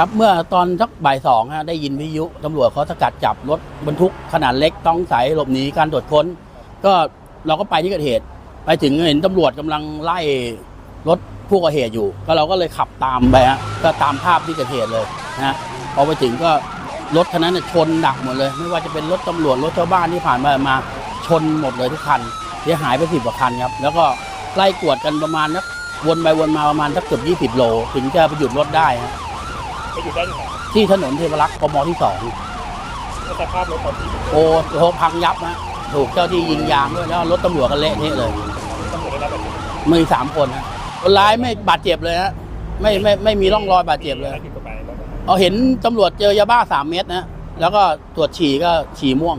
ครับเมื่อตอนสักบ่ายสองฮะได้ยินวิทยุตำรวจเขาสกัดจับรถบรรทุกขนาดเล็กต้องใสหลบหนีการตรวจค้น ก็เราก็ไปที่เกิดเหตุ ไปถึงเห็นตำรวจกำลังไล่รถผู้ก่อเหตุอยู่ ก็เราก็เลยขับตามไปฮะก็ตามภาพที่เกิดเหตุเลยนะพอไปถึงก็รถคันนั้นเนยชนหนักหมดเลย ไม่ว่าจะเป็นรถตำรวจรถชาวบ้านที่ผ่านมามาชนหมดเลยทุกคันเสียหายไปสิบกว่าคันครับแล้วก็ไล่กวดกันประมาณนักวนไปวนมาประมาณสักเกือบยี่สิบโล ถึงจะไปหยุดรถได้ฮะ ไปอยู่ได้ยังไงที่ถนนเทพรักษ์กมที่สองสภาพรถตอนที่โอ้โหพังยับฮะถูกเจ้าที่ยิงยางด้วยแล้วรถตำรวจก็เละเทะเลยตำรวจได้รับบาดเจ็บมีสามคนฮะคนร้ายไม่บาดเจ็บเลยฮะไม่ไม่ไม่มีร่องรอยบาดเจ็บเลยผิดกฎหมายแล้วเอาเห็นตำรวจเจอยาบ้าสามเม็ดนะแล้วก็ตรวจฉี่ก็ฉี่ม่วง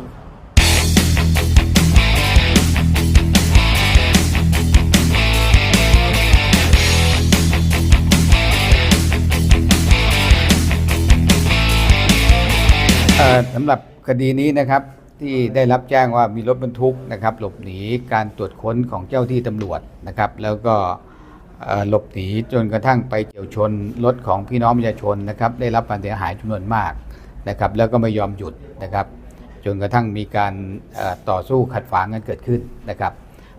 สำหรับคดีนี้นะครับที่ได้รับแจ้งว่ามีรถบรรทุกนะครับ หลบหนีการตรวจค้นของเจ้าที่ตำรวจนะครับ แล้วก็หลบหนีจนกระทั่งไปเฉี่ยวชนรถของพี่น้องประชาชนนะครับ ได้รับความเสียหายจำนวนมากนะครับ แล้วก็ไม่ยอมหยุดนะครับ จนกระทั่งมีการต่อสู้ขัดขวางกันเกิดขึ้นนะครับ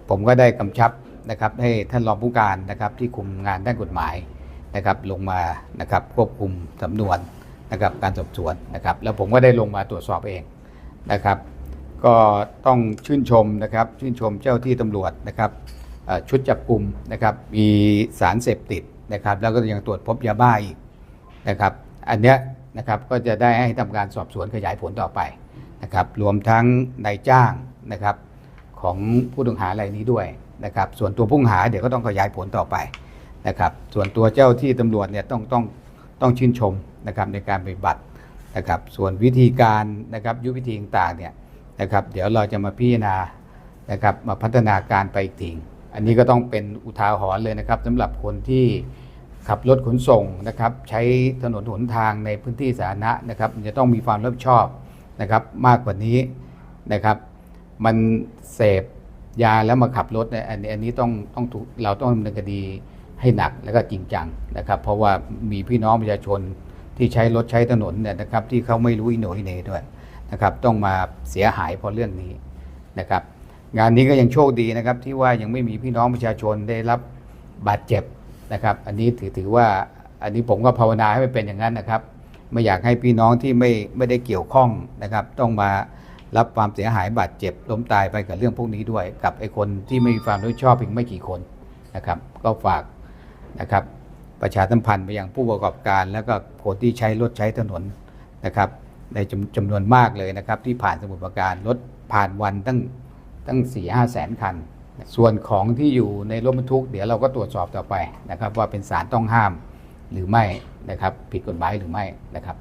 ผมก็ได้กำชับนะครับ ให้ท่านรองผู้การนะครับที่คุมงานด้านกฎหมายนะครับ ลงมานะครับควบคุมสำนวน นะครับการสอบสวนนะครับ แล้วผมก็ได้ลงมาตรวจสอบเองนะครับ ก็ต้องชื่นชมนะครับ ชื่นชมเจ้าที่ตำรวจนะครับชุดจับกลุ่มนะครับ มีสารเสพติดนะครับ แล้วก็ยังตรวจพบยาบ้าอีกนะครับ อันเนี้ยนะครับก็จะได้ให้ทำการสอบสวนขยายผลต่อไปนะครับ รวมทั้งนายจ้างนะครับของผู้ต้องหารายนี้ด้วยนะครับ ส่วนตัวผู้ต้องหาเดี๋ยวก็ต้องขยายผลต่อไปนะครับ ส่วนตัวเจ้าที่ตำรวจเนี่ยต้องต้อง ต้องชื่นชมนะครับในการปฏิบัตินะครับส่วนวิธีการนะครับยุทธวิธีต่างๆเนี่ยนะครับเดี๋ยวเราจะมาพิจารณานะครับมาพัฒนาการไปอีกทีอันนี้ก็ต้องเป็นอุทาหรณ์เลยนะครับสำหรับคนที่ขับรถขนส่งนะครับใช้ถนนหนทางในพื้นที่สาธารณะนะครับจะต้องมีความรับผิดชอบนะครับมากกว่านี้นะครับ มันเสพยาแล้วมาขับรถเนี่ยอันนี้อันนี้ต้องต้องถูกเราต้องดำเนินคดี ให้หนักแล้วก็จริงจังนะครับ เพราะว่ามีพี่น้องประชาชนที่ใช้รถใช้ถนนเนี่ยนะครับ ที่เขาไม่รู้อิโหนอิเนด้วยนะครับ ต้องมาเสียหายเพราะเรื่องนี้นะครับ งานนี้ก็ยังโชคดีนะครับ ที่ว่ายังไม่มีพี่น้องประชาชนได้รับบาดเจ็บนะครับ อันนี้ถือถือว่าอันนี้ผมก็ภาวนาให้มันเป็นอย่างนั้นนะครับ ไม่อยากให้พี่น้องที่ไม่ไม่ได้เกี่ยวข้องนะครับ ต้องมารับความเสียหายบาดเจ็บล้มตายไปกับเรื่องพวกนี้ด้วย กับไอ้คนที่ไม่มีความรับผิดชอบเพียงไม่กี่คนนะครับ ก็ฝาก นะครับ ประชาสัมพันธ์ไปยังผู้ประกอบการ แล้วก็คนที่ใช้รถใช้ถนนนะครับในจำจำนวนมากเลยนะครับ ที่ผ่านสมุทรปราการรถผ่านวันตั้งตั้ง4ี่ห้าแสนคัน ส่วนของที่อยู่ในรถบรรทุก เดี๋ยวเราก็ตรวจสอบต่อไปนะครับ ว่าเป็นสารต้องห้ามหรือไม่นะครับ ผิดกฎหมายหรือไม่นะครับ